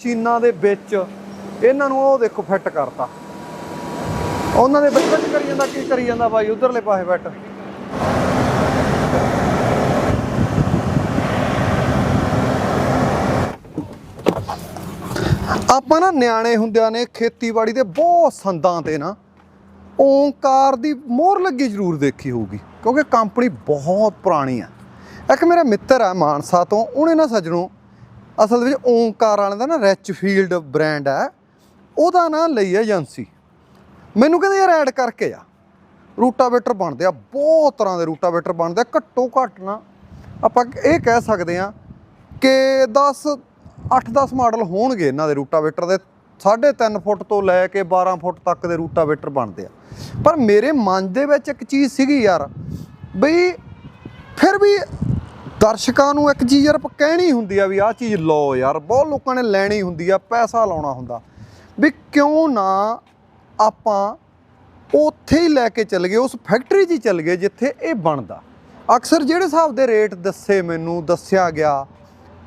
ਮਸ਼ੀਨਾਂ ਦੇ ਵਿੱਚ, ਇਹਨਾਂ ਨੂੰ ਉਹ ਦੇਖੋ ਫਿੱਟ ਕਰਤਾ। ਉਹਨਾਂ ਦੇ ਵਿੱਚ ਵਿੱਚ ਕਰੀ ਜਾਂਦਾ, ਕੀ ਕਰੀ ਜਾਂਦਾ ਬਾਈ? ਉਧਰਲੇ ਪਾਸੇ ਬੈਠ। ਆਪਾਂ ਨਾ ਨਿਆਣੇ ਹੁੰਦਿਆਂ ਨੇ ਖੇਤੀਬਾੜੀ ਦੇ ਬਹੁਤ ਸੰਦਾਂ ਤੇ ਨਾ ਓਂਕਾਰ ਦੀ ਮੋਹਰ ਲੱਗੀ ਜ਼ਰੂਰ ਦੇਖੀ ਹੋਊਗੀ, ਕਿਉਂਕਿ ਕੰਪਨੀ ਬਹੁਤ ਪੁਰਾਣੀ ਆ ਇੱਕ ਮੇਰਾ ਮਿੱਤਰ ਆ ਮਾਨਸਾ ਤੋਂ, ਉਹਨੇ ਨਾ ਸੱਜਣੋ ਅਸਲ ਵਿੱਚ ਓਂਕਾਰ ਵਾਲਿਆਂ ਦਾ ਨਾ ਰਿਚਫੀਲਡ ਬ੍ਰਾਂਡ ਹੈ। ਉਹਦਾ ਨਾਂ ਲਈ ਹੈ ਏਜੰਸੀ। ਮੈਨੂੰ ਕਹਿੰਦੇ ਯਾਰ ਐਡ ਕਰਕੇ ਆ। ਰੂਟਾਵੇਟਰ ਬਣਦੇ ਆ, ਬਹੁਤ ਤਰ੍ਹਾਂ ਦੇ ਰੂਟਾਵੇਟਰ ਬਣਦੇ ਆ, ਘੱਟੋ ਘੱਟ ਨਾ ਆਪਾਂ ਇਹ ਕਹਿ ਸਕਦੇ ਆ ਕਿ 10 8-10 ਮਾਡਲ ਹੋਣਗੇ ਇਹਨਾਂ ਦੇ ਰੂਟਾਵੇਟਰ ਦੇ। 3.5 ਫੁੱਟ ਤੋਂ ਲੈ ਕੇ 12 ਫੁੱਟ ਤੱਕ ਦੇ ਰੂਟਾਵੇਟਰ ਬਣਦੇ ਆ। ਪਰ ਮੇਰੇ ਮਨ ਦੇ ਵਿੱਚ ਇੱਕ ਚੀਜ਼ ਸੀਗੀ ਯਾਰ, ਬਈ ਫਿਰ ਵੀ ਦਰਸ਼ਕਾਂ ਨੂੰ ਇੱਕ ਚੀਜ਼ ਯਾਰ ਕਹਿਣੀ ਹੁੰਦੀ ਆ ਵੀ ਆਹ ਚੀਜ਼ ਲਓ ਯਾਰ, ਬਹੁਤ ਲੋਕਾਂ ਨੇ ਲੈਣੀ ਹੁੰਦੀ ਆ, ਪੈਸਾ ਲਾਉਣਾ ਹੁੰਦਾ। ਵੀ ਕਿਉਂ ਨਾ ਆਪਾਂ ਉੱਥੇ ਹੀ ਲੈ ਕੇ ਚੱਲ ਗਏ, ਉਸ ਫੈਕਟਰੀ 'ਚ ਹੀ ਚੱਲ ਗਏ ਜਿੱਥੇ ਇਹ ਬਣਦਾ। ਅਕਸਰ ਜਿਹੜੇ ਹਿਸਾਬ ਦੇ ਰੇਟ ਦੱਸੇ ਮੈਨੂੰ, ਦੱਸਿਆ ਗਿਆ,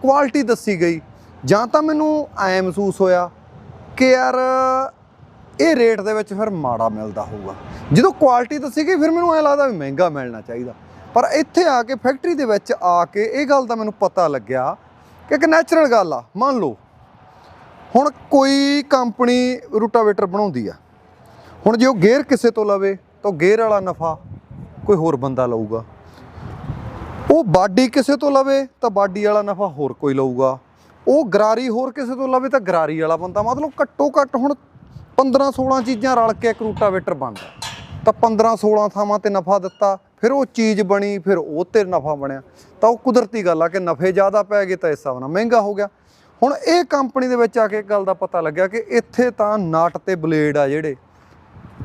ਕੁਆਲਿਟੀ ਦੱਸੀ ਗਈ, ਜਾਂ ਤਾਂ ਮੈਨੂੰ ਐ ਮਹਿਸੂਸ ਹੋਇਆ ਕਿ ਯਾਰ ਇਹ ਰੇਟ ਦੇ ਵਿੱਚ ਫਿਰ ਮਾੜਾ ਮਿਲਦਾ ਹੋਊਗਾ। ਜਦੋਂ ਕੁਆਲਿਟੀ ਦੱਸੀ ਗਈ, ਫਿਰ ਮੈਨੂੰ ਐ ਲੱਗਦਾ ਵੀ ਮਹਿੰਗਾ ਮਿਲਣਾ ਚਾਹੀਦਾ। ਪਰ ਇੱਥੇ ਆ ਕੇ ਫੈਕਟਰੀ ਦੇ ਵਿੱਚ ਆ ਕੇ ਇਹ ਗੱਲ ਦਾ ਮੈਨੂੰ ਪਤਾ ਲੱਗਿਆ ਕਿ ਇੱਕ ਨੈਚੁਰਲ ਗੱਲ ਆ, ਮੰਨ ਲਓ, ਹੁਣ ਕੋਈ ਕੰਪਨੀ ਰੂਟਾਵੇਟਰ ਬਣਾਉਂਦੀ ਆ। ਹੁਣ ਜੇ ਉਹ ਗੇਅਰ ਕਿਸੇ ਤੋਂ ਲਵੇ ਤਾਂ ਗੇਅਰ ਵਾਲਾ ਨਫਾ ਕੋਈ ਹੋਰ ਬੰਦਾ ਲਊਗਾ। ਉਹ ਬਾਡੀ ਕਿਸੇ ਤੋਂ ਲਵੇ ਤਾਂ ਬਾਡੀ ਵਾਲਾ ਨਫਾ ਹੋਰ ਕੋਈ ਲਊਗਾ। ਉਹ ਗਰਾਰੀ ਹੋਰ ਕਿਸੇ ਤੋਂ ਲਵੇ ਤਾਂ ਗਰਾਰੀ ਵਾਲਾ ਬੰਦਾ। ਮਤਲਬ ਘੱਟੋ ਘੱਟ ਹੁਣ 15 16 ਚੀਜ਼ਾਂ ਰਲ ਕੇ ਇੱਕ ਰੂਟਾਵੇਟਰ ਬਣਦਾ। ਤਾਂ 15 16 ਥਾਵਾਂ ਤੇ ਨਫਾ ਦਿੱਤਾ, ਫਿਰ ਉਹ ਚੀਜ਼ ਬਣੀ, ਫਿਰ ਉਹ ਤੇ ਨਫਾ ਬਣਿਆ। ਤਾਂ ਉਹ ਕੁਦਰਤੀ ਗੱਲ ਆ ਕਿ ਨਫੇ ਜ਼ਿਆਦਾ ਪੈ ਗਏ ਤਾਂ ਇਸ ਹਿਸਾਬ ਨਾਲ ਮਹਿੰਗਾ ਹੋ ਗਿਆ। ਹੁਣ ਇਹ ਕੰਪਨੀ ਦੇ ਵਿੱਚ ਆ ਕੇ ਇੱਕ ਗੱਲ ਦਾ ਪਤਾ ਲੱਗਿਆ ਕਿ ਇੱਥੇ ਤਾਂ ਨਟ ਤੇ ਬਲੇਡ ਆ ਜਿਹੜੇ,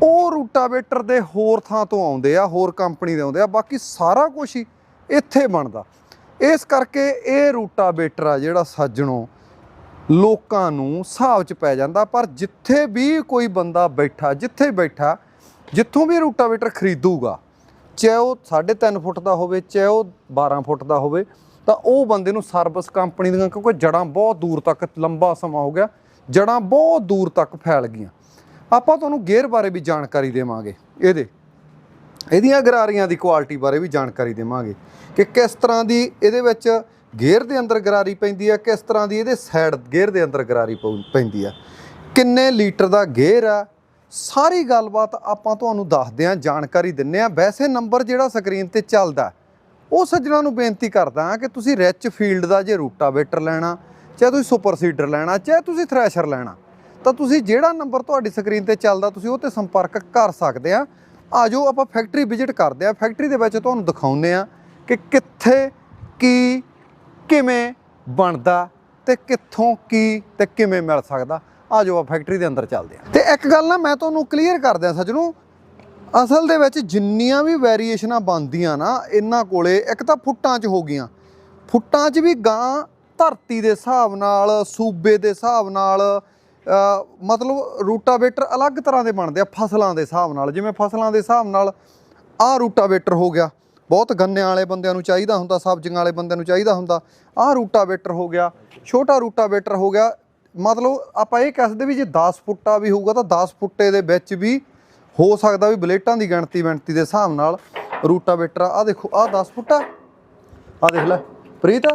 ਉਹ ਰੂਟਾਵੇਟਰ ਦੇ ਹੋਰ ਥਾਂ ਤੋਂ ਆਉਂਦੇ ਆ, ਹੋਰ ਕੰਪਨੀ ਦੇ ਆਉਂਦੇ ਆ, ਬਾਕੀ ਸਾਰਾ ਕੁਝ ਹੀ ਇੱਥੇ ਬਣਦਾ। ਇਸ ਕਰਕੇ ਇਹ ਰੂਟਾਵੇਟਰ ਆ ਜਿਹੜਾ ਸੱਜਣੋ, ਲੋਕਾਂ ਨੂੰ ਹਿਸਾਬ 'ਚ ਪੈ ਜਾਂਦਾ, ਪਰ ਜਿੱਥੇ ਵੀ ਕੋਈ ਬੰਦਾ ਬੈਠਾ, ਜਿੱਥੇ ਬੈਠਾ ਜਿੱਥੋਂ ਵੀ ਰੂਟਾਵੇਟਰ ਖਰੀਦੂਗਾ, ਚਾਹੇ ਉਹ 3.5 ਫੁੱਟ ਦਾ ਹੋਵੇ, ਚਾਹੇ ਉਹ 12 ਫੁੱਟ ਦਾ ਹੋਵੇ, ਤਾਂ ਉਹ ਬੰਦੇ ਨੂੰ ਸਰਵਿਸ ਕੰਪਨੀ ਦੀਆਂ, ਕਿਉਂਕਿ ਜੜਾਂ ਬਹੁਤ ਦੂਰ ਤੱਕ, ਲੰਬਾ ਸਮਾਂ ਹੋ ਗਿਆ ਜੜਾਂ ਬਹੁਤ ਦੂਰ ਤੱਕ ਫੈਲ ਗਈਆਂ। ਆਪਾਂ ਤੁਹਾਨੂੰ ਗੇਅਰ ਬਾਰੇ ਵੀ ਜਾਣਕਾਰੀ ਦੇਵਾਂਗੇ, ਇਹਦੇ। ਇਹਦੀਆਂ ਗਰਾਰੀਆਂ ਦੀ ਕੁਆਲਿਟੀ ਬਾਰੇ ਵੀ ਜਾਣਕਾਰੀ ਦੇਵਾਂਗੇ, ਕਿ ਕਿਸ ਤਰ੍ਹਾਂ ਦੀ ਇਹਦੇ ਵਿੱਚ ਗੇਅਰ ਦੇ ਅੰਦਰ ਗਰਾਰੀ ਪੈਂਦੀ ਹੈ ਕਿਸ ਤਰ੍ਹਾਂ ਦੀ ਇਹਦੇ ਸਾਈਡ ਗੇਅਰ ਦੇ ਅੰਦਰ ਗਰਾਰੀ ਪਊ- ਪੈਂਦੀ ਹੈ ਕਿੰਨੇ ਲੀਟਰ ਦਾ ਗੇਅਰ ਆ ਸਾਰੀ ਗੱਲਬਾਤ ਆਪਾਂ ਤੁਹਾਨੂੰ ਦੱਸਦੇ ਹਾਂ, ਜਾਣਕਾਰੀ ਦਿੰਨੇ ਆ ਵੈਸੇ ਨੰਬਰ ਜਿਹੜਾ ਸਕਰੀਨ ਤੇ ਚੱਲਦਾ ਉਹ ਸੱਜਣਾ ਨੂੰ ਬੇਨਤੀ ਕਰਦਾ ਹਾਂ ਕਿ ਤੁਸੀਂ ਰਿਚ ਫੀਲਡ ਦਾ ਜੇ ਰੂਟਾਵੇਟਰ ਲੈਣਾ, ਚਾਹੇ ਤੁਸੀਂ ਸੁਪਰ ਸੀਡਰ ਲੈਣਾ, ਚਾਹੇ ਤੁਸੀਂ ਥ੍ਰੈਸ਼ਰ ਲੈਣਾ, ਤਾਂ ਤੁਸੀਂ ਜਿਹੜਾ ਨੰਬਰ ਤੁਹਾਡੀ ਸਕਰੀਨ ਤੇ ਚੱਲਦਾ, ਤੁਸੀਂ ਉਹ ਤੇ ਸੰਪਰਕ ਕਰ ਸਕਦੇ ਆ ਆਜੋ ਆਪਾਂ ਫੈਕਟਰੀ ਵਿਜ਼ਿਟ ਕਰਦੇ ਆ ਫੈਕਟਰੀ ਦੇ ਵਿੱਚ ਤੁਹਾਨੂੰ ਦਿਖਾਉਂਦੇ ਆ ਕਿ ਕਿੱਥੇ, ਕੀ, ਕਿਵੇਂ ਬਣਦਾ ਤੇ ਕਿੱਥੋਂ ਕੀ ਤੇ ਕਿਵੇਂ ਮਿਲ ਸਕਦਾ। ਆਜੋ ਆਪਾਂ ਫੈਕਟਰੀ ਦੇ ਅੰਦਰ ਚੱਲਦੇ ਆ ਤੇ ਇੱਕ ਗੱਲ ਨਾ ਮੈਂ ਤੁਹਾਨੂੰ ਕਲੀਅਰ ਕਰ ਦਿਆਂ ਸੱਜਣੋ, ਅਸਲ ਦੇ ਵਿੱਚ ਜਿੰਨੀਆਂ ਵੀ ਵੇਰੀਏਸ਼ਨਾਂ ਬਣਦੀਆਂ ਨਾ, ਇਹਨਾਂ ਕੋਲੇ ਇੱਕ ਤਾਂ ਫੁੱਟਾਂ 'ਚ ਹੋ ਗਈਆਂ। ਫੁੱਟਾਂ 'ਚ ਵੀ ਗਾਂ ਧਰਤੀ ਦੇ ਹਿਸਾਬ ਨਾਲ, ਸੂਬੇ ਦੇ ਹਿਸਾਬ ਨਾਲ ਮਤਲਬ ਰੂਟਾਵੇਟਰ ਅਲੱਗ ਤਰ੍ਹਾਂ ਦੇ ਬਣਦੇ ਆ, ਫਸਲਾਂ ਦੇ ਹਿਸਾਬ ਨਾਲ। ਜਿਵੇਂ ਫਸਲਾਂ ਦੇ ਹਿਸਾਬ ਨਾਲ ਆਹ ਰੂਟਾਵੇਟਰ ਹੋ ਗਿਆ। ਬਹੁਤ ਗੰਨਿਆਂ ਵਾਲੇ ਬੰਦਿਆਂ ਨੂੰ ਚਾਹੀਦਾ ਹੁੰਦਾ, ਸਬਜ਼ੀਆਂ ਵਾਲੇ ਬੰਦਿਆਂ ਨੂੰ ਚਾਹੀਦਾ ਹੁੰਦਾ। ਆਹ ਰੂਟਾਵੇਟਰ ਹੋ ਗਿਆ, ਛੋਟਾ ਰੂਟਾਵੇਟਰ ਹੋ ਗਿਆ ਮਤਲਬ ਆਪਾਂ ਇਹ ਕਹਿ ਸਕਦੇ ਵੀ ਜੇ 10 ਫੁੱਟਾ ਵੀ ਹੋਊਗਾ ਤਾਂ 10 ਫੁੱਟੇ ਦੇ ਵਿੱਚ ਵੀ ਹੋ ਸਕਦਾ ਵੀ ਬਲੇਟਾਂ ਦੀ ਗਿਣਤੀ ਗਿਣਤੀ ਦੇ ਹਿਸਾਬ ਨਾਲ ਰੂਟਾਵੇਟਰ ਆ। ਦੇਖੋ, ਆਹ 10 ਫੁੱਟਾ। ਆ ਦੇਖ ਲੈ, ਪ੍ਰੀਤ,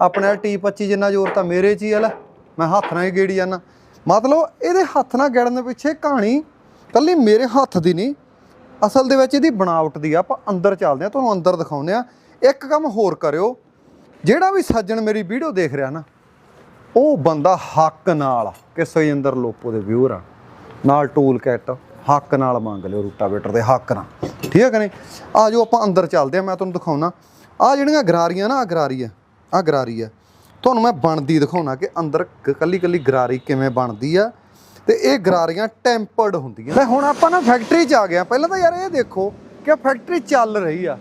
ਆਪਣੇ ਟੀ 25 ਜਿੰਨਾ ਜ਼ੋਰ ਤਾਂ ਮੇਰੇ 'ਚ ਹੀ ਹੈ ਲੈ। ਮੈਂ ਹੱਥ ਨਾਲ ਹੀ ਗੇੜੀ ਜਾਂਦਾ। ਮਤਲਬ ਇਹਦੇ ਹੱਥ ਨਾਲ ਗੇੜਨ ਦੇ ਪਿੱਛੇ ਕਹਾਣੀ ਕੱਲੀ ਮੇਰੇ ਹੱਥ ਦੀ ਨਹੀਂ, ਅਸਲ ਦੇ ਵਿੱਚ ਇਹਦੀ ਬਣਾਵਟ ਦੀ ਆ। ਆਪਾਂ ਅੰਦਰ ਚੱਲਦੇ ਆ ਤੁਹਾਨੂੰ ਅੰਦਰ ਦਿਖਾਉਂਦੇ ਆ ਇੱਕ ਕੰਮ ਹੋਰ ਕਰਿਓ, ਜਿਹੜਾ ਵੀ ਸੱਜਣ ਮੇਰੀ ਵੀਡੀਓ ਦੇਖ ਰਿਹਾ ਨਾ ਉਹ ਬੰਦਾ ਹੱਕ ਨਾਲ ਕਿ ਸੁਖਜਿੰਦਰ ਲੋਪੋ ਦੇ ਵਿਊਅਰ ਆ। ਨਾਲ ਟੂਲ ਕਿੱਟ, ਹੱਕ ਨਾਲ ਮੰਗ ਲਿਓ ਰੂਟਾਵੇਟਰ ਦੇ ਹੱਕ ਨਾਲ। ਠੀਕ ਹੈ ਕਿ ਨਹੀਂ? ਆ ਜਾਓ ਆਪਾਂ ਅੰਦਰ ਚੱਲਦੇ ਆ ਮੈਂ ਤੁਹਾਨੂੰ ਦਿਖਾਉਣਾ। ਆ ਜਿਹੜੀਆਂ ਗਰਾਰੀਆਂ ਨਾ, ਆ ਗਰਾਰੀ ਆ ਆ ਗਰਾਰੀ ਆ ਤੁਹਾਨੂੰ ਮੈਂ ਬਣਦੀ ਦਿਖਾਉਣਾ ਕਿ ਅੰਦਰ ਕੱਲੀ ਕੱਲੀ ਗਰਾਰੀ ਕਿਵੇਂ ਬਣਦੀ ਆ। ਤੇ ਇਹ ਗਰਾਰੀਆਂ ਟੈਂਪਰਡ ਹੁੰਦੀਆਂ। ਤੇ ਹੁਣ ਆਪਾਂ ਨਾ ਫੈਕਟਰੀ 'ਚ ਆ ਗਏ ਆ ਪਹਿਲਾਂ ਤਾਂ ਯਾਰ ਇਹ ਦੇਖੋ ਕਿ ਫੈਕਟਰੀ ਚੱਲ ਰਹੀ ਆ।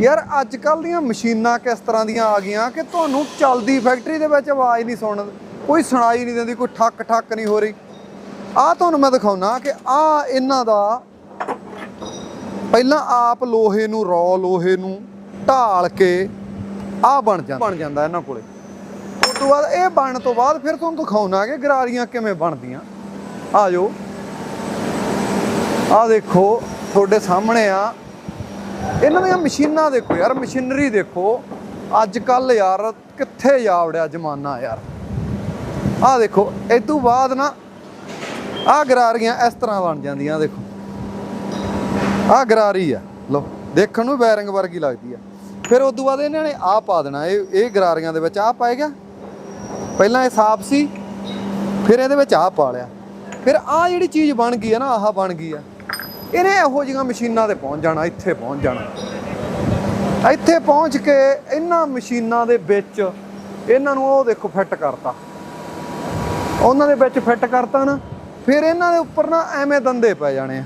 ਯਾਰ ਅੱਜ ਕੱਲ ਦੀਆਂ ਮਸ਼ੀਨਾਂ ਕਿਸ ਤਰ੍ਹਾਂ ਦੀਆਂ ਆ ਗਈਆਂ ਕਿ ਤੁਹਾਨੂੰ ਚੱਲਦੀ ਫੈਕਟਰੀ ਦੇ ਵਿੱਚ ਆਵਾਜ਼ ਨਹੀਂ ਸੁਣ ਕੋਈ ਸੁਣਾਈ ਨਹੀਂ ਦਿੰਦੀ ਕੋਈ ਠੱਕ ਠੱਕ ਨਹੀਂ ਹੋ ਰਹੀ। ਆ ਤੁਹਾਨੂੰ ਮੈਂ ਦਿਖਾਉਣਾ ਕਿ ਆ ਇਹਨਾਂ ਦਾ ਪਹਿਲਾਂ ਆਪ ਲੋਹੇ ਨੂੰ ਰੌ ਲੋਹੇ ਨੂੰ ਢਾਲ ਕੇ ਆ ਬਣ ਜਾਂਦਾ। ਬਣ ਜਾਂਦਾ ਇਹਨਾਂ ਕੋਲੇ। ਉਸ ਤੋਂ ਤੋਂ ਬਾਅਦ ਇਹ ਬਣਨ ਤੋਂ ਬਾਅਦ ਫਿਰ ਤੁਹਾਨੂੰ ਦਿਖਾਉਣਾ ਕਿ ਗਰਾਰੀਆਂ ਕਿਵੇਂ ਬਣਦੀਆਂ। ਆ ਜਾਓ। ਆ ਦੇਖੋ ਤੁਹਾਡੇ ਸਾਹਮਣੇ ਆ ਇਹਨਾਂ ਦੀਆਂ ਮਸ਼ੀਨਾਂ ਦੇਖੋ ਯਾਰ, ਮਸ਼ੀਨਰੀ ਦੇਖੋ। ਅੱਜ ਕੱਲ ਯਾਰ, ਕਿੱਥੇ ਜਾ ਵੜਿਆ ਜ਼ਮਾਨਾ ਯਾਰ। ਆਹ ਦੇਖੋ, ਇਹ ਤੋਂ ਬਾਅਦ ਨਾ ਆਹ ਗਰਾਰੀਆਂ ਇਸ ਤਰ੍ਹਾਂ ਬਣ ਜਾਂਦੀਆਂ, ਦੇਖੋ। ਆਹ ਗਰਾਰੀ ਆ ਲੋ ਦੇਖਣ ਨੂੰ ਬੈਰਿੰਗ ਵਰਗੀ ਲੱਗਦੀ ਆ। ਫਿਰ ਉਸ ਤੋਂ ਬਾਅਦ ਇਹਨਾਂ ਨੇ ਆਹ ਪਾ ਦੇਣਾ, ਇਹ ਇਹ ਗਰਾਰੀਆਂ ਦੇ ਵਿੱਚ ਆ ਪਾਏਗਾ ਪਹਿਲਾਂ ਇਹ ਸਾਫ਼ ਸੀ, ਫਿਰ ਇਹਦੇ ਵਿੱਚ ਆਹ ਪਾ ਲਿਆ। ਫਿਰ ਆਹ ਜਿਹੜੀ ਚੀਜ਼ ਬਣ ਗਈ ਆ ਨਾ, ਆਹ ਬਣ ਗਈ ਆ। ਇਹਨੇ ਇਹੋ ਜਿਹੀਆਂ ਮਸ਼ੀਨਾਂ ਤੇ ਪਹੁੰਚ ਜਾਣਾ, ਇੱਥੇ ਪਹੁੰਚ ਜਾਣਾ। ਇੱਥੇ ਪਹੁੰਚ ਕੇ ਇਹਨਾਂ ਮਸ਼ੀਨਾਂ ਦੇ ਵਿੱਚ ਇਹਨਾਂ ਨੂੰ ਉਹ ਦੇਖੋ ਫਿੱਟ ਕਰਤਾ। ਉਹਨਾਂ ਦੇ ਵਿੱਚ ਫਿੱਟ ਕਰਤਾ ਨਾ, ਫਿਰ ਇਹਨਾਂ ਦੇ ਉੱਪਰ ਨਾ ਐਵੇਂ ਦੰਦੇ ਪੈ ਜਾਣੇ ਆ।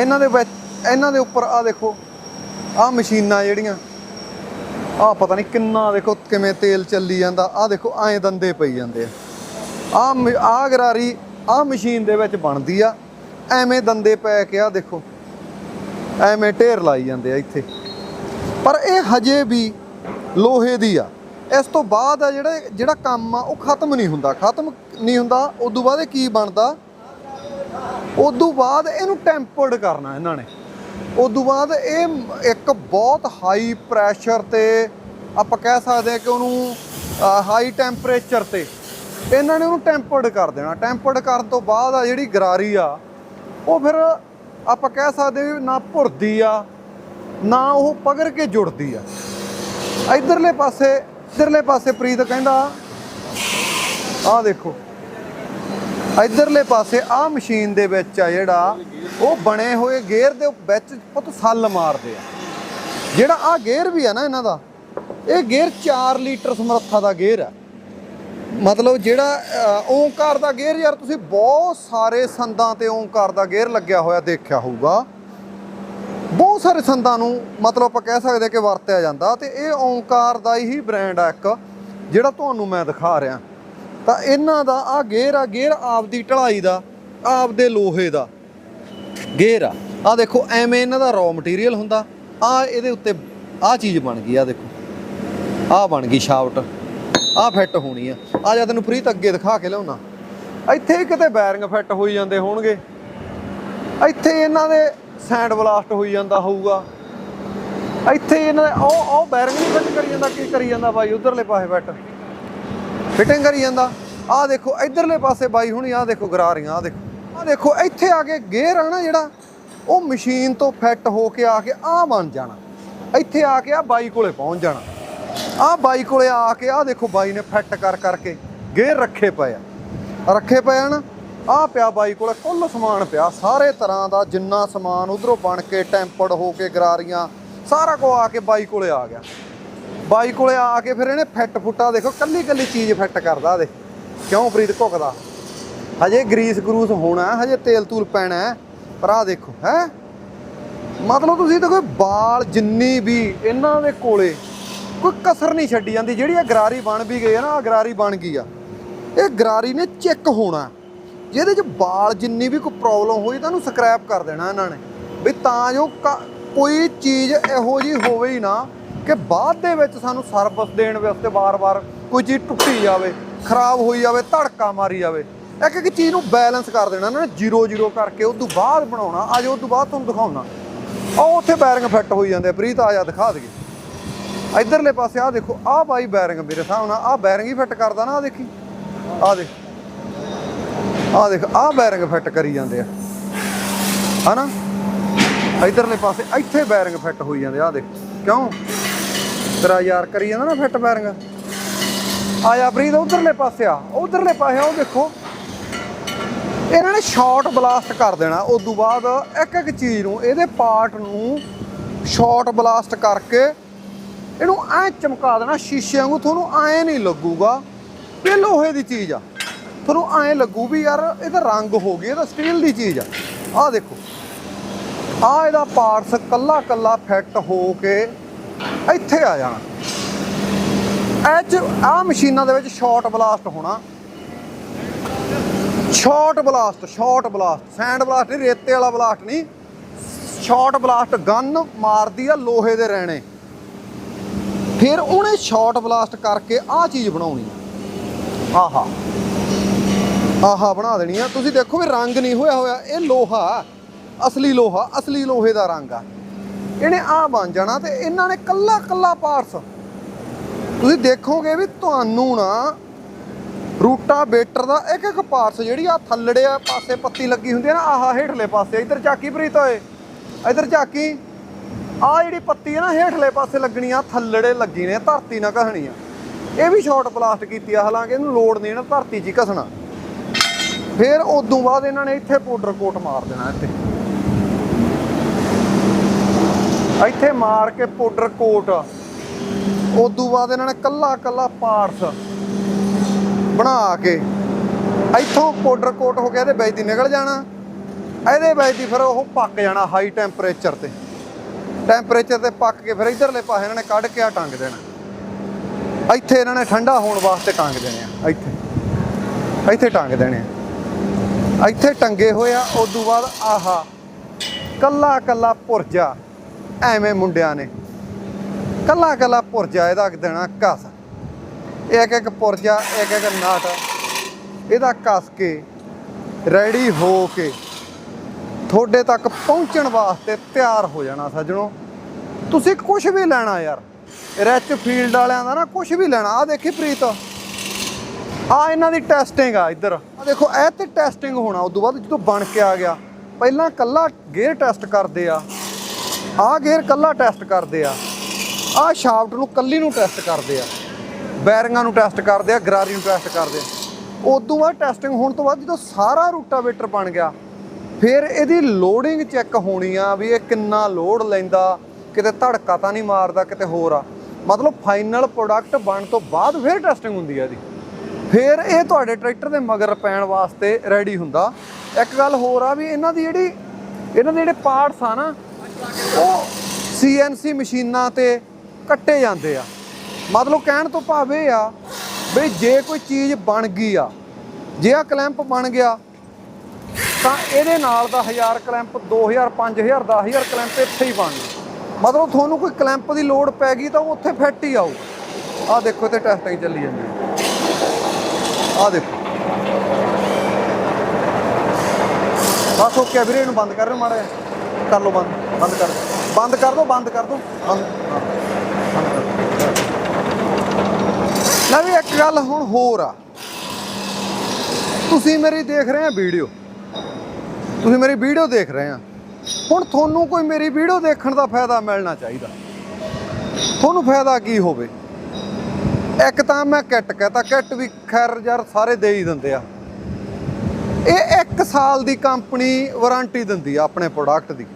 ਇਹਨਾਂ ਦੇ ਵਿੱਚ, ਇਹਨਾਂ ਦੇ ਉੱਪਰ ਆ ਦੇਖੋ ਆ ਮਸ਼ੀਨਾਂ ਜਿਹੜੀਆਂ ਆ ਪਤਾ ਨਹੀਂ ਕਿੰਨਾ ਦੇਖੋ ਕਿਵੇਂ ਤੇਲ ਚੱਲੀ ਜਾਂਦਾ ਆ ਦੇਖੋ ਐਂ ਦੰਦੇ ਪਈ ਜਾਂਦੇ ਆ। ਆ ਆ ਗਰਾਰੀ ਆ ਮਸ਼ੀਨ ਦੇ ਵਿੱਚ ਬਣਦੀ ਆ। ਐਵੇਂ ਦੰਦੇ ਪੈ ਕੇ ਆ ਦੇਖੋ, ਐਵੇਂ ਢੇਰ ਲਾਈ ਜਾਂਦੇ ਆ ਇੱਥੇ। ਪਰ ਇਹ ਹਜੇ ਵੀ ਲੋਹੇ ਦੀ ਆ। ਇਸ ਤੋਂ ਬਾਅਦ ਆ ਜਿਹੜਾ ਜਿਹੜਾ ਕੰਮ ਆ, ਉਹ ਖਤਮ ਨਹੀਂ ਹੁੰਦਾ। ਖਤਮ ਨਹੀਂ ਹੁੰਦਾ, ਉਦੋਂ ਬਾਅਦ ਇਹ ਕੀ ਬਣਦਾ? ਉਦੋਂ ਬਾਅਦ ਇਹਨੂੰ ਟੈਂਪਰਡ ਕਰਨਾ ਇਹਨਾਂ ਨੇ। ਉਦੋਂ ਬਾਅਦ ਇਹ ਇੱਕ ਬਹੁਤ ਹਾਈ ਪ੍ਰੈਸ਼ਰ ਤੇ ਆਪਾਂ ਕਹਿ ਸਕਦੇ ਹਾਂ ਕਿ ਉਹਨੂੰ ਹਾਈ ਟੈਂਪਰੇਚਰ ਤੇ ਇਹਨਾਂ ਨੇ ਉਹਨੂੰ ਟੈਂਪਰਡ ਕਰ ਦੇਣਾ। ਟੈਂਪਰਡ ਕਰਨ ਤੋਂ ਬਾਅਦ ਆ ਜਿਹੜੀ ਗਰਾਰੀ ਆ ਉਹ ਫਿਰ ਆਪਾਂ ਕਹਿ ਸਕਦੇ ਵੀ ਨਾ ਭੁਰਦੀ ਆ, ਨਾ ਉਹ ਪਗਰ ਕੇ ਜੁੜਦੀ ਆ। ਇਧਰਲੇ ਪਾਸੇ ਇਧਰਲੇ ਪਾਸੇ ਪ੍ਰੀਤ ਕਹਿੰਦਾ, ਆਹ ਦੇਖੋ, ਇਧਰਲੇ ਪਾਸੇ ਆਹ ਮਸ਼ੀਨ ਦੇ ਵਿੱਚ ਆ ਜਿਹੜਾ, ਉਹ ਬਣੇ ਹੋਏ ਗੇਅਰ ਦੇ ਵਿੱਚ ਪੁੱਤ ਸੱਲ ਮਾਰਦੇ ਆ। ਜਿਹੜਾ ਆਹ ਗੇਅਰ ਵੀ ਆ ਨਾ ਇਹਨਾਂ ਦਾ, ਇਹ ਗੇਅਰ 4 ਲੀਟਰ ਸਮਰੱਥਾ ਦਾ ਗੇਅਰ ਆ। ਮਤਲਬ ਜਿਹੜਾ ਅ, ਓਂਕਾਰ ਦਾ ਗੇਅਰ ਯਾਰ ਤੁਸੀਂ ਬਹੁਤ ਸਾਰੇ ਸੰਦਾਂ ਤੇ ਓਂਕਾਰ ਦਾ ਗੇਅਰ ਲੱਗਿਆ ਹੋਇਆ ਦੇਖਿਆ ਹੋਊਗਾ। ਬਹੁਤ ਸਾਰੇ ਸੰਦਾਂ ਨੂੰ ਮਤਲਬ ਆਪਾਂ ਕਹਿ ਸਕਦੇ ਕਿ ਵਰਤਿਆ ਜਾਂਦਾ ਤੇ ਇਹ ਓਂਕਾਰ ਦਾ ਹੀ ਬ੍ਰਾਂਡ ਆ ਇੱਕ ਜਿਹੜਾ ਤੁਹਾਨੂੰ ਮੈਂ ਦਿਖਾ ਰਿਹਾ। ਤਾਂ ਇਹਨਾਂ ਦਾ ਆ ਗੇਅਰ ਆ ਗੇਅਰ ਆਪਦੀ ਢਲਾਈ ਦਾ ਆਪਦੇ ਲੋਹੇ ਦਾ ਗੇਅਰ ਆ। ਆ ਦੇਖੋ ਐਵੇਂ ਇਹਨਾਂ ਦਾ ਰॉ ਮਟੀਰੀਅਲ ਹੁੰਦਾ। ਆ ਇਹਦੇ ਉੱਤੇ ਆ ਚੀਜ਼ ਬਣ ਗਈ ਆ ਦੇਖੋ। ਆ ਬਣ ਗਈ ਸ਼ਾਫਟ ਆ ਫਿੱਟ ਹੋਣੀ ਆ। ਆ ਜਾ ਤੈਨੂੰ ਪ੍ਰੀਤ ਅੱਗੇ ਦਿਖਾ ਕੇ ਲਿਆਉਣਾ। ਇੱਥੇ ਹੀ ਕਿਤੇ ਬੈਰਿੰਗ ਫਿੱਟ ਹੋਈ ਜਾਂਦੇ ਹੋਣਗੇ। ਇੱਥੇ ਇਹਨਾਂ ਦੇ ਸੈਂਡ ਬਲਾਸਟ ਹੋਈ ਜਾਂਦਾ ਹੋਊਗਾ। ਇੱਥੇ ਇਹਨਾਂ ਦੇ ਉਹ ਉਹ ਬੈਰਿੰਗ ਨਹੀਂ ਫਿੱਟ ਕਰੀ ਜਾਂਦਾ, ਕੀ ਕਰੀ ਜਾਂਦਾ ਬਾਈ? ਉਧਰਲੇ ਪਾਸੇ ਫਿੱਟ ਫਿਟਿੰਗ ਕਰੀ ਜਾਂਦਾ। ਆਹ ਦੇਖੋ, ਇਧਰਲੇ ਪਾਸੇ ਬਾਈ ਹੁਣੀ, ਆਹ ਦੇਖੋ ਗਰਾ ਰਹੀਆਂ ਆਹ ਦੇਖੋ। ਆਹ ਦੇਖੋ, ਇੱਥੇ ਆ ਕੇ ਗੇਅਰ ਆ ਨਾ ਜਿਹੜਾ, ਉਹ ਮਸ਼ੀਨ ਤੋਂ ਫਿੱਟ ਹੋ ਕੇ ਆ ਕੇ ਆਹ ਬਣ ਜਾਣਾ। ਇੱਥੇ ਆ ਕੇ ਆ ਬਾਈ ਕੋਲੇ ਪਹੁੰਚ ਜਾਣਾ। ਆਹ ਬਾਈ ਕੋਲੇ ਆ ਕੇ ਆਹ ਦੇਖੋ ਬਾਈ ਨੇ ਫਿੱਟ ਕਰ ਕਰਕੇ ਗੇਅਰ ਰੱਖੇ ਪਏ ਆ। ਰੱਖੇ ਪਏ ਆ ਨਾ ਆਹ ਪਿਆ ਬਾਈ ਕੋਲੇ ਕੁੱਲ ਸਮਾਨ ਪਿਆ। ਸਾਰੇ ਤਰ੍ਹਾਂ ਦਾ ਜਿੰਨਾ ਸਮਾਨ ਉਧਰੋਂ ਬਣ ਕੇ ਟੈਂਪਰਡ ਹੋ ਕੇ ਗਰਾਰੀਆਂ, ਸਾਰਾ ਕੁਝ ਆ ਕੇ ਬਾਈ ਕੋਲੇ ਆ ਗਿਆ। ਬਾਈ ਕੋਲੇ ਆ ਕੇ ਫਿਰ ਇਹਨੇ ਫਿੱਟ ਫੁੱਟਾ ਦੇਖੋ ਕੱਲੀ ਕੱਲੀ ਚੀਜ਼ ਫਿੱਟ ਕਰਦਾ ਦੇ ਕਿਉਂ ਪ੍ਰੀਤ ਘੁਕਦਾ ਹਜੇ ਗਰੀਸ ਗਰੂਸ ਹੋਣਾ, ਹਜੇ ਤੇਲ ਤੂਲ ਪੈਣਾ ਪਰ ਆ ਦੇਖੋ, ਹੈ? ਮਤਲਬ ਤੁਸੀਂ ਦੇਖੋ ਬਾਲ ਜਿੰਨੀ ਵੀ ਇਹਨਾਂ ਦੇ ਕੋਲੇ ਕੋਈ ਕਸਰ ਨਹੀਂ ਛੱਡੀ ਜਾਂਦੀ। ਜਿਹੜੀ ਇਹ ਗਰਾਰੀ ਬਣ ਵੀ ਗਈ ਹੈ ਨਾ ਆਹ ਗਰਾਰੀ ਬਣ ਗਈ ਆ। ਇਹ ਗਰਾਰੀ ਨੇ ਚੈੱਕ ਹੋਣਾ। ਜਿਹਦੇ 'ਚ ਵਾਲ ਜਿੰਨੀ ਵੀ ਕੋਈ ਪ੍ਰੋਬਲਮ ਹੋਈ ਤਾਂ ਉਹਨੂੰ ਸਕ੍ਰੈਪ ਕਰ ਦੇਣਾ ਇਹਨਾਂ ਨੇ। ਵੀ ਤਾਂ ਜੋ ਕ- ਕੋਈ ਚੀਜ਼ ਇਹੋ ਜੀ ਹੋਵੇ ਹੀ ਨਾ ਕਿ ਬਾਅਦ ਦੇ ਵਿੱਚ ਸਾਨੂੰ ਸਰਵਿਸ ਦੇਣ ਵਾਸਤੇ ਵਾਰ-ਵਾਰ ਕੋਈ ਚੀਜ਼ ਟੁੱਟੀ ਜਾਵੇ ਖਰਾਬ ਹੋਈ ਜਾਵੇ ਧੜਕਾ ਮਾਰੀ ਜਾਵੇ। ਇੱਕ ਇੱਕ ਚੀਜ਼ ਨੂੰ ਬੈਲੈਂਸ ਕਰ ਦੇਣਾ ਇਹਨਾਂ ਨੇ ਜ਼ੀਰੋ ਜ਼ੀਰੋ ਕਰਕੇ। ਉਸ ਤੋਂ ਬਾਅਦ ਬਣਾਉਣਾ ਅੱਜ ਉਸ ਤੋਂ ਬਾਅਦ ਤੁਹਾਨੂੰ ਦਿਖਾਉਣਾ। ਉਹ ਉੱਥੇ ਬੈਰਿੰਗ ਫਿੱਟ ਹੋਈ ਜਾਂਦੇ ਆ, ਪ੍ਰੀਤ ਆ ਜਾ ਦਿਖਾ ਦਈਏ। ਇਧਰਲੇ ਪਾਸੇ ਆ ਦੇਖੋ, ਆ ਬਾਈ ਬੈਰਿੰਗ ਮੇਰੇ ਹਿਸਾਬ ਨਾਲ, ਆ ਬੈਰਿੰਗ ਹੀ ਫਿੱਟ ਕਰਦਾ ਨਾ, ਆ ਦੇਖੀ। ਆ ਦੇਖ। ਆ ਦੇਖ, ਆ ਬੈਰਿੰਗ ਫਿੱਟ ਕਰੀ ਜਾਂਦੇ ਆ। ਹਨਾ? ਇਧਰਲੇ ਪਾਸੇ ਇੱਥੇ ਬੈਰਿੰਗ ਫਿੱਟ ਹੋਈ ਜਾਂਦੇ ਆ ਦੇਖ। ਕਿਉਂ? ਤੇਰਾ ਯਾਰ ਕਰੀ ਜਾਂਦਾ ਨਾ ਫਿੱਟ ਬੈਰਿੰਗ। ਆ ਜਾ ਪ੍ਰੀਤ, ਉਧਰਲੇ ਪਾਸੇ ਆ। ਉਧਰਲੇ ਪਾਸੇ ਆ, ਉਹ ਦੇਖੋ। ਇਹਨਾਂ ਨੇ ਸ਼ਾਰਟ ਬਲਾਸਟ ਕਰ ਦੇਣਾ। ਉਸ ਤੋਂ ਬਾਅਦ ਇੱਕ ਇੱਕ ਚੀਜ਼ ਨੂੰ, ਇਹਦੇ ਪਾਰਟ ਨੂੰ ਸ਼ਾਰਟ ਬਲਾਸਟ ਕਰਕੇ ਇਹਨੂੰ ਐ ਚਮਕਾ ਦੇਣਾ, ਸ਼ੀਸ਼ੇ ਵਾਂਗੂ ਤੁਹਾਨੂੰ ਐ ਨਹੀਂ ਲੱਗੂਗਾ। ਇਹ ਲੋਹੇ ਦੀ ਚੀਜ਼ ਆ। ਤੁਹਾਨੂੰ ਐ ਲੱਗੂ ਵੀ ਯਾਰ ਇਹਦਾ ਰੰਗ ਹੋ ਗਿਆ ਇਹਦਾ ਸਟੀਲ ਦੀ ਚੀਜ਼ ਆ। ਆਹ ਦੇਖੋ। ਆ ਇਹਦਾ ਪਾਰਟਸ ਕੱਲਾ ਕੱਲਾ ਫਿੱਟ ਹੋ ਕੇ ਇੱਥੇ ਆ ਜਾਣਾ। ਐਚ ਆ ਮਸ਼ੀਨਾਂ ਦੇ ਵਿੱਚ ਸ਼ਾਰਟ ਬਲਾਸਟ ਹੋਣਾ। Short blast short blast sand blast ਨਹੀਂ, ਰੇਤੇ ਵਾਲਾ ਬਲਾਸਟ ਨਹੀਂ। ਸ਼ਾਰਟ ਬਲਾਸਟ ਗਨ ਮਾਰਦੀ ਆ ਲੋਹੇ ਦੇ ਰਹਿਣੇ। ਫਿਰ ਉਹਨੇ ਸ਼ਾਰਟ ਬਲਾਸਟ ਕਰਕੇ ਆਹ ਚੀਜ਼ ਬਣਾਉਣੀ ਆ। ਆਹਾ। ਆਹਾ ਬਣਾ ਦੇਣੀ ਆ। ਤੁਸੀਂ ਦੇਖੋ ਵੀ ਰੰਗ ਨਹੀਂ ਹੋਇਆ ਹੋਇਆ। ਇਹ ਲੋਹਾ, ਅਸਲੀ ਲੋਹਾ, ਅਸਲੀ ਲੋਹੇ ਦਾ ਰੰਗ ਆ। ਇਹਨੇ ਆ ਬਣ ਜਾਣਾ ਤੇ ਇਹਨਾਂ ਨੇ ਕੱਲਾ ਕੱਲਾ ਪਾਰਟਸ ਤੁਸੀਂ ਦੇਖੋਗੇ ਵੀ ਤੁਹਾਨੂੰ ਨਾ ਰੂਟਾ ਬੇਟਰ ਦਾ ਇੱਕ ਇੱਕ ਪਾਰਟਸ ਜਿਹੜੀ ਆ ਥੱਲੜੇ ਆ, ਪਾਸੇ ਪੱਤੀ ਲੱਗੀ ਹੁੰਦੀ ਆ ਨਾ, ਆਹਾ ਹੇਠਲੇ ਪਾਸੇ। ਇੱਧਰ ਝਾਕੀ ਪ੍ਰੀਤ ਓਏ। ਇੱਧਰ ਝਾਕੀ। ਆ ਜਿਹੜੀ ਪੱਤੀ ਹੈ ਨਾ, ਹੇਠਲੇ ਪਾਸੇ ਲੱਗਣੀ ਆ, ਥੱਲੜੇ ਲੱਗੀ ਨੇ, ਧਰਤੀ ਨਾਲ ਘਸਣੀ ਆ। ਇਹ ਵੀ ਸ਼ਾਰਟ ਬਲਾਸਟ ਕੀਤੀ ਆ, ਹਾਲਾਂਕਿ ਇਹਨੂੰ ਲੋਡ ਨਹੀਂ ਨਾ ਧਰਤੀ 'ਚ ਹੀ ਘਸਣਾ। ਫਿਰ ਉਦੋਂ ਬਾਅਦ ਇਹਨਾਂ ਨੇ ਇੱਥੇ ਪਾਊਡਰ ਕੋਟ ਮਾਰ ਦੇਣਾ ਇੱਥੇ। ਇੱਥੇ ਮਾਰ ਕੇ ਪਾਊਡਰ ਕੋਟ ਉਦੋਂ ਬਾਅਦ ਇਹਨਾਂ ਨੇ ਕੱਲਾ ਕੱਲਾ ਪਾਰਟਸ ਬਣਾ ਕੇ ਇੱਥੋਂ ਪਾਊਡਰ ਕੋਟ ਹੋ ਗਿਆ, ਇਹਦੇ ਵਿੱਚ ਦੀ ਨਿਕਲ ਜਾਣਾ। ਇਹਦੇ ਵਿੱਚ ਦੀ ਫਿਰ ਉਹ ਪੱਕ ਜਾਣਾ ਹਾਈ ਟੈਂਪਰੇਚਰ ਤੇ। ਟੈਂਪਰੇਚਰ ਤੇ ਪੱਕ ਕੇ ਫਿਰ ਇਧਰਲੇ ਪਾਸੇ ਇਹਨਾਂ ਨੇ ਕੱਢ ਕੇ ਆ ਟੰਗ ਦੇਣਾ। ਇੱਥੇ ਇਹਨਾਂ ਨੇ ਠੰਡਾ ਹੋਣ ਵਾਸਤੇ ਟੰਗ ਦੇਣੇ ਆ, ਇੱਥੇ। ਇੱਥੇ ਟੰਗ ਦੇਣੇ ਆ। ਇੱਥੇ ਟੰਗੇ ਹੋਏ ਆ, ਉਦੋਂ ਬਾਅਦ ਆਹਾ ਕੱਲਾ ਕੱਲਾ ਪੁਰਜਾ, ਐਵੇਂ ਮੁੰਡਿਆਂ ਨੇ। ਕੱਲਾ ਕੱਲਾ ਪੁਰਜਾ ਇਹਦਾ ਦੇਣਾ ਘਸ ਇੱਕ ਇੱਕ ਪੁਰਜਾ, ਇੱਕ ਇੱਕ ਨਾਟ। ਇਹਦਾ ਕੱਸ ਕੇ, ਰੈਡੀ ਹੋ ਕੇ ਤੁਹਾਡੇ ਤੱਕ ਪਹੁੰਚਣ ਵਾਸਤੇ ਤਿਆਰ ਹੋ ਜਾਣਾ ਸੱਜਣੋ। ਤੁਸੀਂ ਕੁਝ ਵੀ ਲੈਣਾ ਯਾਰ ਰਿਚ ਫੀਲਡ ਵਾਲਿਆਂ ਦਾ ਨਾ ਕੁਝ ਵੀ ਲੈਣਾ। ਆ ਦੇਖੀ ਪ੍ਰੀਤ। ਆ ਇਹਨਾਂ ਦੀ ਟੈਸਟਿੰਗ ਆ ਇੱਧਰ। ਆ ਦੇਖੋ, ਇਹ ਤੇ ਟੈਸਟਿੰਗ ਹੋਣਾ, ਉਦੋਂ ਬਾਅਦ ਜਦੋਂ ਬਣ ਕੇ ਆ ਗਿਆ, ਪਹਿਲਾਂ ਕੱਲਾ ਗੇਅਰ ਟੈਸਟ ਕਰਦੇ ਆ। ਆ ਗੇਅਰ ਕੱਲਾ ਟੈਸਟ ਕਰਦੇ ਆ। ਆ ਸ਼ਾਫਟ ਨੂੰ ਕੱਲੀ ਨੂੰ ਟੈਸਟ ਕਰਦੇ ਆ। ਬੈਰਿੰਗਾਂ ਨੂੰ ਟੈਸਟ ਕਰਦੇ ਆ, ਗਰਾਰੀ ਨੂੰ ਟੈਸਟ ਕਰਦੇ ਆ। ਉਦੋਂ ਬਾਅਦ ਟੈਸਟਿੰਗ ਹੋਣ ਤੋਂ ਬਾਅਦ ਜਦੋਂ ਸਾਰਾ ਰੂਟਾਵੇਟਰ ਬਣ ਗਿਆ ਫਿਰ ਇਹਦੀ ਲੋਡਿੰਗ ਚੈੱਕ ਹੋਣੀ ਆ ਵੀ ਇਹ ਕਿੰਨਾ ਲੋਡ ਲੈਂਦਾ, ਕਿਤੇ ਧੜਕਾ ਤਾਂ ਨਹੀਂ ਮਾਰਦਾ, ਕਿਤੇ ਹੋਰ ਆ। ਮਤਲਬ ਫਾਈਨਲ ਪ੍ਰੋਡਕਟ ਬਣਨ ਤੋਂ ਬਾਅਦ ਫਿਰ ਟੈਸਟਿੰਗ ਹੁੰਦੀ ਆ ਇਹਦੀ। ਫਿਰ ਇਹ ਤੁਹਾਡੇ ਟਰੈਕਟਰ ਦੇ ਮਗਰ ਪੈਣ ਵਾਸਤੇ ਰੈਡੀ ਹੁੰਦਾ। ਇੱਕ ਗੱਲ ਹੋਰ ਆ ਵੀ ਇਹਨਾਂ ਦੀ ਜਿਹੜੀ, ਇਹਨਾਂ ਦੇ ਜਿਹੜੇ ਪਾਰਟਸ ਆ ਨਾ, ਉਹ ਸੀਐਨਸੀ ਮਸ਼ੀਨਾਂ ਤੇ ਕੱਟੇ ਜਾਂਦੇ ਆ। ਮਤਲਬ ਕਹਿਣ ਤੋਂ ਭਾਵ ਇਹ ਆ ਵੀ ਜੇ ਕੋਈ ਚੀਜ਼ ਬਣ ਗਈ ਆ, ਜੇ ਆ ਕਲੈਂਪ ਬਣ ਗਿਆ ਤਾਂ ਇਹਦੇ ਨਾਲ ਦਾ 1000 ਕਲੈਂਪ 2000 5000 10000 ਕਲੈਂਪ ਇੱਥੇ ਹੀ ਬਣ ਮਤਲਬ ਤੁਹਾਨੂੰ ਕੋਈ ਕਲੈਂਪ ਦੀ ਲੋਡ ਪੈ ਗਈ ਤਾਂ ਉਹ ਉੱਥੇ ਫਿੱਟ ਹੀ ਆਊ। ਆਹ ਦੇਖੋ ਤੇ ਟੈਸਟਿੰਗ ਚੱਲੀ ਜਾਂਦੀ ਹੈ। ਆਹ ਦੇਖੋ। ਬਸ ਉਹ ਕੈਬਰੇ ਨੂੰ ਬੰਦ ਕਰ ਰਹੇ ਮਾੜਾ ਕਰ ਲਓ ਬੰਦ ਬੰਦ ਕਰ। ਬੰਦ ਕਰ ਦੋ, ਬੰਦ ਕਰ ਦੋ। ਬੰਦ ਕਰ ਦਿਓ। ਵੀ ਇੱਕ ਗੱਲ ਹੁਣ ਹੋਰ ਆ। ਤੁਸੀਂ ਮੇਰੀ ਦੇਖ ਰਹੇ ਆ ਵੀਡੀਓ। ਤੁਸੀਂ ਮੇਰੀ ਵੀਡੀਓ ਦੇਖ ਰਹੇ ਆ। ਹੁਣ ਤੁਹਾਨੂੰ ਕੋਈ ਮੇਰੀ ਵੀਡੀਓ ਦੇਖਣ ਦਾ ਫਾਇਦਾ ਮਿਲਣਾ ਚਾਹੀਦਾ। ਤੁਹਾਨੂੰ ਫਾਇਦਾ ਕੀ ਹੋਵੇ? ਇੱਕ ਤਾਂ ਮੈਂ ਕਿੱਟ ਕਹਤਾ, ਕਿੱਟ ਵੀ ਖੈਰ ਯਾਰ ਸਾਰੇ ਦੇ ਹੀ ਦਿੰਦੇ ਆ। ਇਹ 1 ਸਾਲ ਦੀ ਕੰਪਨੀ ਵਾਰੰਟੀ ਦਿੰਦੀ ਆ ਆਪਣੇ ਪ੍ਰੋਡਕਟ ਦੀ।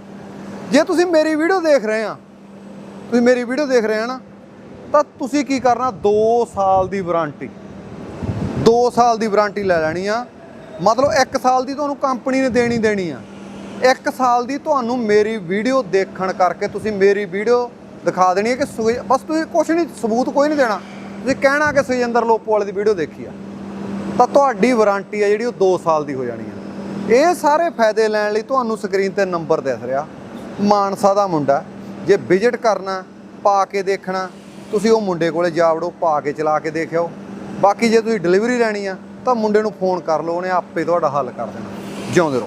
ਜੇ ਤੁਸੀਂ ਮੇਰੀ ਵੀਡੀਓ ਦੇਖ ਰਹੇ ਆ, ਤੁਸੀਂ ਮੇਰੀ ਵੀਡੀਓ ਦੇਖ ਰਹੇ ਆ ਨਾ, ਤਾਂ ਤੁਸੀਂ ਕੀ ਕਰਨਾ? 2 ਸਾਲ ਦੀ ਵਾਰੰਟੀ। 2 ਸਾਲ ਦੀ ਵਾਰੰਟੀ ਲੈ ਲੈਣੀ ਆ। ਮਤਲਬ 1 ਸਾਲ ਦੀ ਤੁਹਾਨੂੰ ਕੰਪਨੀ ਨੇ ਦੇਣੀ ਦੇਣੀ ਆ। 1 ਸਾਲ ਦੀ ਤੁਹਾਨੂੰ ਮੇਰੀ ਵੀਡੀਓ ਦੇਖਣ ਕਰਕੇ ਤੁਸੀਂ ਮੇਰੀ ਵੀਡੀਓ ਦਿਖਾ ਦੇਣੀ ਹੈ ਕਿ ਸੁਖੀ- ਬਸ ਤੁਸੀਂ ਕੁਝ ਨਹੀਂ, ਸਬੂਤ ਕੋਈ ਨਹੀਂ ਦੇਣਾ। ਤੁਸੀਂ ਕਹਿਣਾ ਕਿ ਸੁਜਿੰਦਰ ਲੋਪੋ ਵਾਲੇ ਦੀ ਵੀਡੀਓ ਦੇਖੀ ਆ। ਤਾਂ ਤੁਹਾਡੀ ਵਾਰੰਟੀ ਆ ਜਿਹੜੀ ਉਹ 2 ਸਾਲ ਦੀ ਹੋ ਜਾਣੀ ਆ। ਇਹ ਸਾਰੇ ਫਾਇਦੇ ਲੈਣ ਲਈ ਤੁਹਾਨੂੰ ਸਕਰੀਨ ਤੇ ਨੰਬਰ ਦਿਸ ਰਿਹਾ। ਮਾਨਸਾ ਦਾ ਮੁੰਡਾ, ਜੇ ਵਿਜ਼ਿਟ ਕਰਨਾ, ਪਾ ਕੇ ਦੇਖਣਾ, ਤੁਸੀਂ ਉਹ ਮੁੰਡੇ ਕੋਲੇ ਜਾ ਵੜੋ, ਪਾ ਕੇ ਚਲਾ ਕੇ ਦੇਖਿਓ। ਬਾਕੀ ਜੇ ਤੁਸੀਂ ਡਿਲੀਵਰੀ ਲੈਣੀ ਆ ਤਾਂ ਮੁੰਡੇ ਨੂੰ ਫੋਨ ਕਰ ਲਓ ਉਹਨੇ ਆਪੇ ਤੁਹਾਡਾ ਹੱਲ ਕਰ ਦੇਣਾ। ਜਿਉਂਦੇ ਰਹੋ।